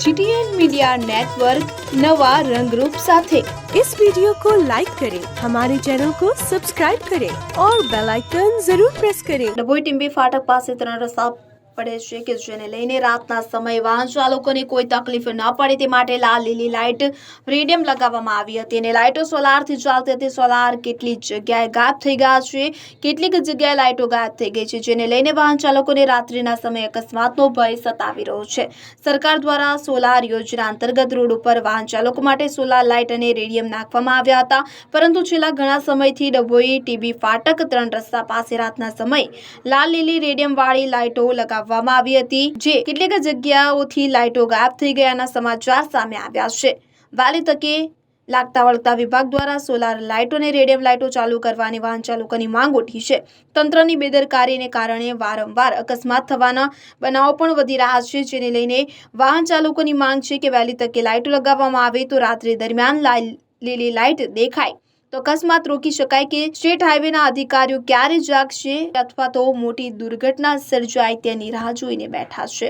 GTN media network नवा रंगरूप साथे इस वीडियो को लाइक करें हमारे चैनल को सब्सक्राइब करें और बेल आइकन जरूर प्रेस करें ડભોઈ ટીમ્બી ફાટક પાસે ત્રણ રસ્તા પડે છે કે જેને લઈને રાતના સમયે વાહન ચાલકોને કોઈ તકલીફ ન પડે તે માટે લાલ લીલી લાઇટ રેડિયમ લગાવવામાં આવી હતી અને લાઇટો સોલારથી ચાલતી હતી. સોલાર કેટલી જગ્યાએ ગાયબ થઈ ગયા છે, કેટલીક જગ્યાએ લાઇટો ગાયબ થઈ ગઈ છે, જેને લઈને વાહન ચાલકોને રાત્રિના સમયે અકસ્માતનો ભય સતાવી રહ્યો છે. સરકાર દ્વારા સોલાર યોજના અંતર્ગત રોડ ઉપર વાહન ચાલકો માટે સોલાર લાઇટ અને રેડિયમ નાખવામાં આવ્યા હતા, પરંતુ છેલ્લા ઘણા સમયથી ડભોઈ, ટીબી, ફાટક, ત્રણ રસ્તા પાસે રાતના સમયે લાલ લીલી રેડિયમ વાળી લાઇટો લગાવવામાં આવી હતી, જે કેટલીક જગ્યાઓથી લાઇટો ગાયબ થઈ ગયાના સમાચાર સામે આવ્યા છે. વાલી તકે લાગતા વળગતા વિભાગ દ્વારા સોલાર લાઇટો અને રેડિયમ લાઇટો ચાલુ કરવાની વાહન ચાલકોની માંગ ઉઠી છે. તંત્રની બેદરકારીને કારણે વારંવાર અકસ્માત થવાના બનાવો પણ વધી રહ્યા છે, જેને લઈને વાહન ચાલકોની માંગ છે કે વહેલી તકે લાઇટો લગાવવામાં આવે તો રાત્રિ દરમિયાન લીલી લાઇટ દેખાય. તો અકસ્માત રોકી શકાય કે સ્ટેટ હાઈવેના અધિકારીઓ ક્યારે જાગશે અથવા તો મોટી દુર્ઘટના સર્જાય તેની રાહ જોઈને બેઠા છે.